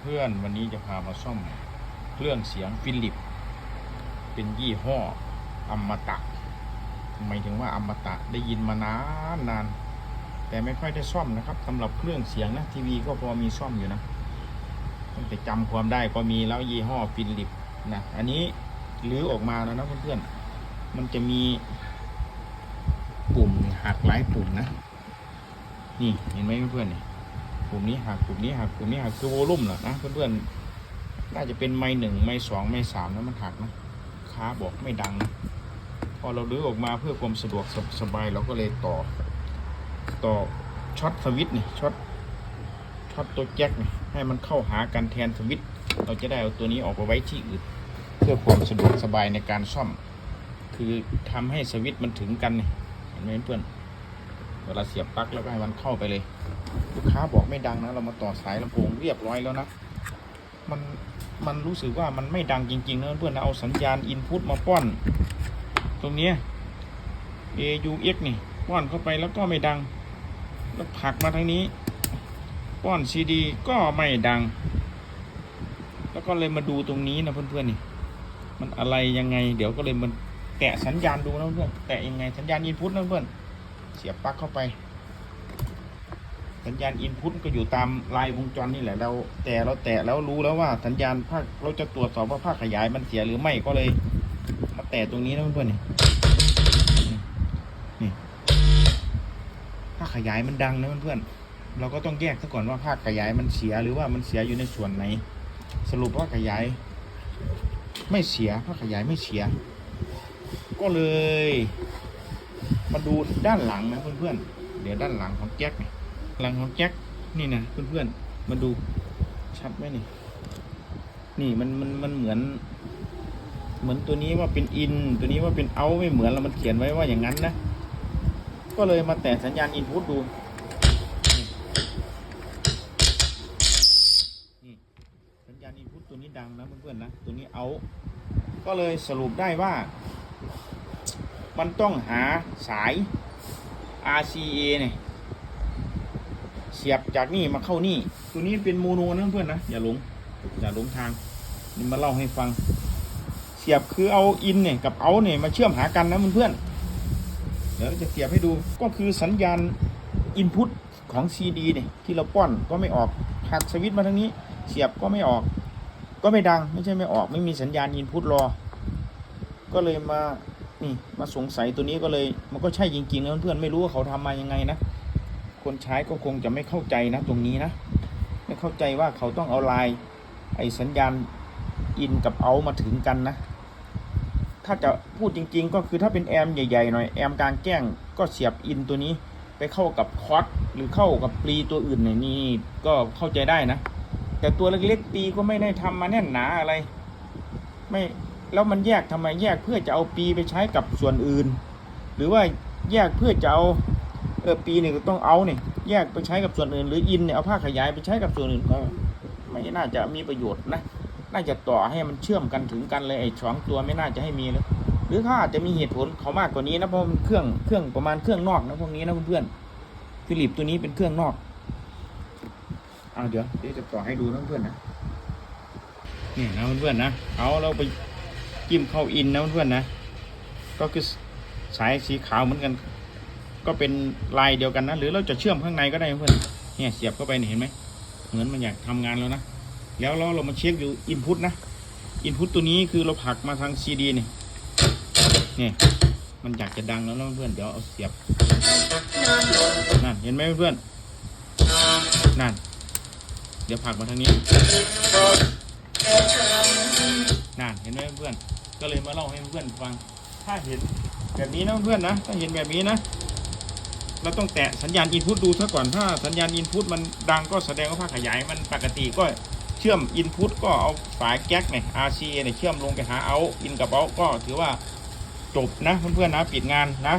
เพื่อนๆวันนี้จะพามาซ่อมเครื่องเสียงฟิลิป เป็นยี่ห้ออมตะทำไมถึงว่าอมตะได้ยินมานานนานแต่ไม่ค่อยได้ซ่อมนะครับสำหรับเครื่องเสียงนะทีวีก็พอมีซ่อมอยู่นะตั้งแต่จำความได้ก็มีแล้วยี่ห้อฟิลิปนะอันนี้รื้อออกมาแล้วนะเพื่อนๆมันจะมีปุ่มหักหลายปุ่มนะ นี่เห็นไหมเพื่อนๆนี่ ปุ่มนี้หักปุ่มนี้หักปุ่มนี้หักคือโวลุ่มเหรอนะเพื่อนๆน่าจะเป็นไม้หนึ่งไม้สองไม้สามแล้วมันหักนะค้าบอกไม่ดังนะพอเราลื้อออกมาเพื่อความสะดวกสสบายเราก็เลยต่อ ต่อช็อตสวิตช์นี่ช็อตช็อตตัวแจ็คนี่ให้มันเข้าหากันแทนสวิตช์เราจะได้เอาตัวนี้ออกไปไว้ที่อื่นเพื่อความสะดวกสบายในการซ่อม คือทำให้สวิตช์มันถึงกันนี่เห็นไหมเพื่อน เวลาเสียบปลั๊กแล้วก็ให้มันเข้าไปเลย ลูกค้าบอกไม่ดังนะ เรามาต่อสายลำโพงเรียบร้อยแล้วนะ มันมันรู้สึกว่ามันไม่ดังจริงๆนะเพื่อนนะเอาสัญญาณอินพุตมาป้อน ตรงนี้ AUX นี่ป้อนเข้าไปแล้วก็ไม่ดัง แล้วผักมาทางนี้ ป้อน CD ก็ไม่ดัง แล้วก็เลยมาดูตรงนี้นะเพื่อนๆนี่ มันอะไรยังไง เดี๋ยวก็เลยมันแตะสัญญาณดูนะเพื่อนแตะยังไงสัญญาณอินพุตนะเพื่อน เสียบปลั๊กเข้าไป สัญญาณอินพุตก็อยู่ตามลายวงจรนี่แหละเราแต่เราแตะแล้วรู้แล้วว่าสัญญาณภาคเราจะตรวจสอบว่าภาคขยายมันเสียหรือไม่ก็เลยมาแตะตรงนี้นะเพื่อนๆนี่นี่นี่ภาคขยายมันดังนะเพื่อนๆเราก็ต้องแยกซะก่อนว่าภาคขยายมันเสียหรือว่ามันเสียอยู่ในส่วนไหน สรุปว่าขยาย ไม่เสียภาคขยายไม่เสีย ก็เลย มาดูด้านหลังนะเพื่อนๆ เดี๋ยวด้านหลังของแจ็คหลังของแจ็คนี่นะเพื่อนๆ มาดูชัดไหมนี่ นี่มันมันมันเหมือน เหมือนตัวนี้ว่าเป็นอิน ตัวนี้ว่าเป็นเอาไม่เหมือนแล้วมันเขียนไว้ว่าอย่างนั้นนะ ก็เลยมาแตะสัญญาณอินพุตดูนี่สัญญาณอินพุตตัวนี้ดังนะเพื่อนๆนะ ตัวนี้เอา ก็เลยสรุปได้ว่า มันต้องหาสาย RCA เนี่ยเสียบจากนี่มาเข้านี่ ตัวนี้เป็นโมโนนะเพื่อนนะ อย่าหลง อย่าหลงทาง นี่มาเล่าให้ฟัง เสียบคือเอาอินเนี่ยกับเอาเนี่ยมาเชื่อมหากันนะเพื่อนเดี๋ยวจะเสียบให้ดู ก็คือสัญญาณอินพุตของ CD เนี่ยที่เราป้อนก็ไม่ออก หักสวิตช์มาทางนี้ เสียบก็ไม่ออก ก็ไม่ดัง ไม่ใช่ไม่ออก ไม่มีสัญญาณอินพุตรอ ก็เลยมา นี่มาสงสัยตัวนี้ก็เลย มันก็ใช่จริงๆนะเพื่อนๆไม่รู้ว่าเขาทำมายังไงนะคนใช้ก็คงจะไม่เข้าใจนะตรงนี้นะไม่เข้าใจว่าเขาต้องเอาลายไอ้สัญญาณอินกับเอามาถึงกันนะ ถ้าจะพูดจริง ๆ ก็คือถ้าเป็นแอมใหญ่ๆหน่อยแอมกลางแจ้งก็เสียบอินตัวนี้ไปเข้ากับคอร์สหรือเข้ากับปลีตัวอื่นเนี่ยนี่ก็เข้าใจได้นะ แต่ตัวเล็กๆปีก็ไม่ได้ทำมาแน่นหนาอะไร ไม่ แล้วมันแยกทำไมแยกเพื่อจะเอาปีไปใช้กับส่วนอื่น หรือว่าแยกเพื่อจะเอาเออปีหนึ่งก็ต้องเอาเนี่ยแยกไปใช้กับส่วนอื่น หรืออินเนี่ยเอาผ้าขยายไปใช้กับส่วนอื่นก็ไม่น่าจะมีประโยชน์นะน่าจะต่อให้มันเชื่อมกันถึงกันเลยไอ้สองตัวไม่น่าจะให้มีเลยหรือเขาอาจจะมีเหตุผลเขามากกว่านี้นะเพราะมันเครื่องเครื่องประมาณเครื่องนอกนะพวกนี้นะเพื่อนๆฟิลิปตัวนี้เป็นเครื่องนอกเอาเดี๋ยวเดี๋ยวจะต่อให้ดูนะเพื่อนๆนะนี่นะเพื่อนๆนะเอาเราไป จิ้มเข้าอินนะเพื่อนๆนะ ก็คือสายสีขาวเหมือนกัน ก็เป็นลายเดียวกันนะ หรือเราจะเชื่อมข้างในก็ได้เพื่อนเนี่ยเสียบเข้าไปเห็นไหมเหมือนมันอยากทำงานแล้วนะแล้วเราเรามาเช็คดูอินพุตนะอินพุตตัวนี้คือเราผลักมาทางซีดีนี่นี่มันอยากจะดังแล้วนะเพื่อนเดี๋ยวเอาเสียบนั่นเห็นไหมเพื่อนนั่น เดี๋ยวผลักมาทางนี้นั่นเห็นไหมเพื่อน ก็เลยมาเล่าให้เพื่อนฟัง ถ้าเห็นแบบนี้นะเพื่อนนะถ้าเห็นแบบนี้นะ เราต้องแตะสัญญาณอินพุตดูซะก่อนถ้าสัญญาณอินพุตมันดังก็แสดงว่าภาคขยายมันปกติก็เชื่อมอินพุตก็เอาสายแก๊กเนี่ย RCA เนี่ยเชื่อมลงไปหาเอาอินกับเอาก็ถือว่าจบนะเพื่อนๆนะปิดงานนะ